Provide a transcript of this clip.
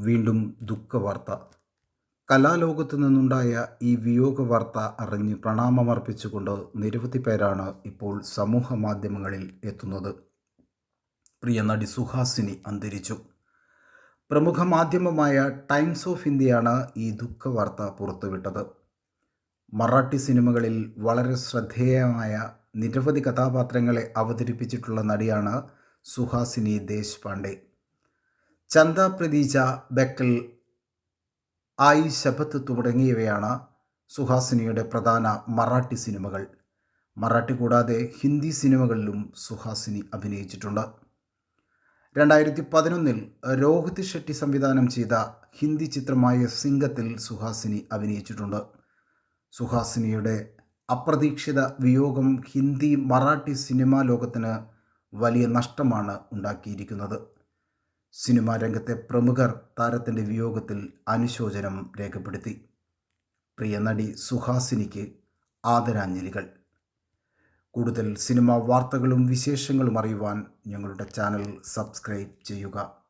വീണ്ടും ദുഃഖവാർത്ത. കലാലോകത്തു നിന്നുണ്ടായ ഈ വിയോഗ വാർത്ത അറിഞ്ഞ് പ്രണാമമർപ്പിച്ചുകൊണ്ട് നിരവധി പേരാണ് ഇപ്പോൾ സമൂഹ മാധ്യമങ്ങളിൽ എത്തുന്നത്. പ്രിയ നടി സുഹാസിനി അന്തരിച്ചു. പ്രമുഖ മാധ്യമമായ ടൈംസ് ഓഫ് ഇന്ത്യയാണ് ഈ ദുഃഖവാർത്ത പുറത്തുവിട്ടത്. മറാഠി സിനിമകളിൽ വളരെ ശ്രദ്ധേയമായ നിരവധി കഥാപാത്രങ്ങളെ അവതരിപ്പിച്ചിട്ടുള്ള നടിയാണ് സുഹാസിനി ദേശ്പാണ്ഡെ ചന്ദ പ്രതീജ ബക്കൽ ആയി ശബത്ത് തുടങ്ങിയവയാണ് സുഹാസിനിയുടെ പ്രധാന മറാഠി സിനിമകൾ. മറാഠി കൂടാതെ ഹിന്ദി സിനിമകളിലും സുഹാസിനി അഭിനയിച്ചിട്ടുണ്ട്. രണ്ടായിരത്തി പതിനൊന്നിൽ രോഹിത് ഷെട്ടി സംവിധാനം ചെയ്ത ഹിന്ദി ചിത്രമായ സിംഗത്തിൽ സുഹാസിനി അഭിനയിച്ചിട്ടുണ്ട്. സുഹാസിനിയുടെ അപ്രതീക്ഷിത വിയോഗം ഹിന്ദി മറാഠി സിനിമാ ലോകത്തിന് വലിയ നഷ്ടമാണ് ഉണ്ടാക്കിയിരിക്കുന്നത്. സിനിമാ രംഗത്തെ പ്രമുഖർ താരത്തിന്റെ വിയോഗത്തിൽ അനുശോചനം രേഖപ്പെടുത്തി. പ്രിയ നടി സുഹാസിനിക്ക് ആദരാഞ്ജലികൾ. കൂടുതൽ സിനിമാ വാർത്തകളും വിശേഷങ്ങളും അറിയുവാൻ ഞങ്ങളുടെ ചാനൽ സബ്സ്ക്രൈബ് ചെയ്യുക.